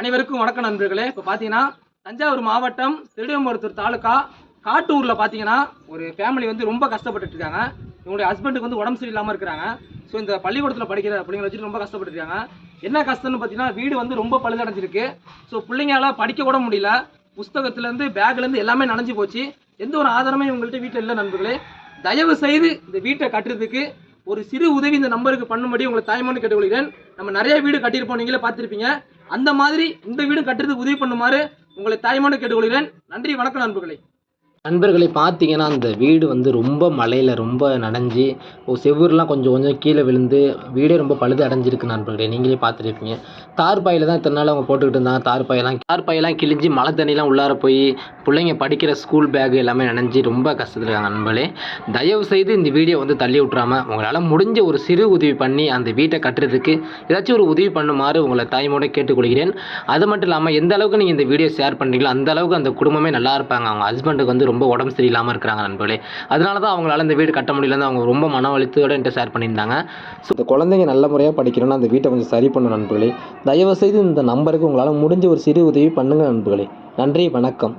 அனைவருக்கும் வணக்கம் நண்பர்களே. இப்போ பார்த்தீங்கன்னா தஞ்சாவூர் மாவட்டம் திருடியம்பருத்தூர் தாலுக்கா காட்டூரில் பார்த்தீங்கன்னா ஒரு ஃபேமிலி வந்து ரொம்ப கஷ்டப்பட்டுருக்காங்க இவங்களுடைய ஹஸ்பண்டுக்கு வந்து உடம்பு சரியில்லாமல் இருக்கிறாங்க. ஸோ இந்த பள்ளிக்கூடத்தில் படிக்கிற பிள்ளைங்களை வச்சுட்டு ரொம்ப கஷ்டப்பட்டு இருக்காங்க. என்ன கஷ்டம்னு பார்த்தீங்கன்னா வீடு வந்து ரொம்ப பழுதடைஞ்சிருக்கு. ஸோ பிள்ளைங்களால படிக்க கூட முடியல. புஸ்தகத்துலேருந்து பேக்லேருந்து எல்லாமே நனைஞ்சு போச்சு. எந்த ஒரு ஆதாரமே இவங்கள்ட்ட வீட்டில் இல்லை நண்பர்களே. தயவு செய்து இந்த வீட்டை கட்டுறதுக்கு ஒரு சிறு உதவி இந்த நம்பருக்கு பண்ணும்படி உங்களை தாய்மான்னு கேட்டுக்கொள்கிறேன். நம்ம நிறைய வீடு கட்டியிருப்போம். நீங்களே பார்த்துருப்பீங்க. அந்த மாதிரி இந்த வீடு கட்டுறதுக்கு உதவி பண்ணுமாறு உங்களை தாய்மான கேட்டுக்கொள்கிறேன். நன்றி வணக்கம் நண்பர்களை. நண்பர்களை பார்த்தீங்கன்னா அந்த வீடு வந்து ரொம்ப மலையில் ரொம்ப நனைஞ்சு ஓ செவுருலாம் கொஞ்சம் கொஞ்சம் கீழே விழுந்து வீடே ரொம்ப பழுது அடைஞ்சிருக்கு நண்பர்களே. நீங்களே பார்த்துருப்பீங்க. தார் பாயில் தான் இத்தனை நாள் அவங்க போட்டுக்கிட்டு இருந்தாங்க. தார் பாயெல்லாம் தார் பாயெல்லாம் கிழிஞ்சு மழை தண்ணிலாம் உள்ளார போய் பிள்ளைங்க படிக்கிற ஸ்கூல் பேக் எல்லாமே நினைஞ்சு ரொம்ப கஷ்டத்தில் இருக்காங்க நண்பர்களே. தயவு செய்து இந்த வீடியோ வந்து தள்ளி விட்றாமல் உங்களால் முடிஞ்ச ஒரு சிறு உதவி பண்ணி அந்த வீட்டை கட்டுறதுக்கு ஏதாச்சும் ஒரு உதவி பண்ணுமாறு உங்களை தாய்மோட கேட்டுக்கொள்கிறேன். அது மட்டும் இல்லாமல் எந்த அளவுக்கு நீங்கள் இந்த வீடியோ ஷேர் பண்ணுறீங்களோ அந்த அளவுக்கு அந்த குடும்பமே நல்லா இருப்பாங்க. அவங்க ஹஸ்பண்டுக்கு வந்து ரொம்ப உடம்பு சரியில்லாமல் இருக்கிறாங்க நண்பர்களே. அதனால தான் அவங்களால இந்த வீடு கட்ட முடியலன்னு அவங்க ரொம்ப மன அழுத்தத்தோட என்கிட்ட ஷேர் பண்ணியிருந்தாங்க. ஸோ இந்த குழந்தைங்க நல்ல முறையாக படிக்கணும்னா அந்த வீட்டை கொஞ்சம் சரி பண்ணணும் நண்பர்களே. தயவு செய்து இந்த நம்பருக்கு உங்களால் முடிஞ்ச ஒரு சிறு உதவி பண்ணுங்க நண்பர்களே. நன்றி வணக்கம்.